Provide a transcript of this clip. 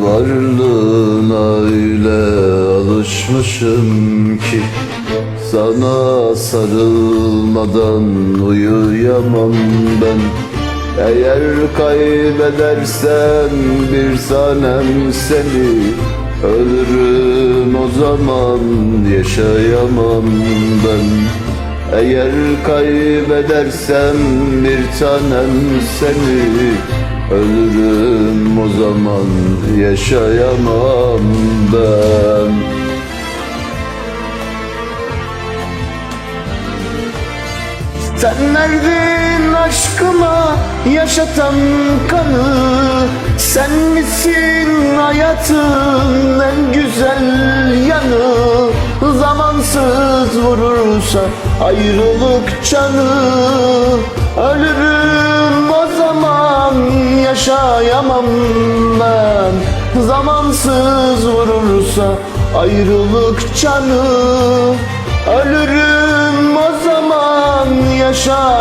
Varlığına öyle alışmışım ki Sana sarılmadan uyuyamam ben. Eğer kaybedersem bir tanem seni Ölürüm o zaman yaşayamam ben. Eğer kaybedersem bir tanem seni Ölürüm o zaman yaşayamam ben. Sen verdin aşkıma yaşatan kanı. Sen misin hayatın en güzel yanı? Zamansız vurursa ayrılık canı. Ölürüm ben. Zamansız vurursa ayrılık canı. Ölürüm o zaman yaşayamam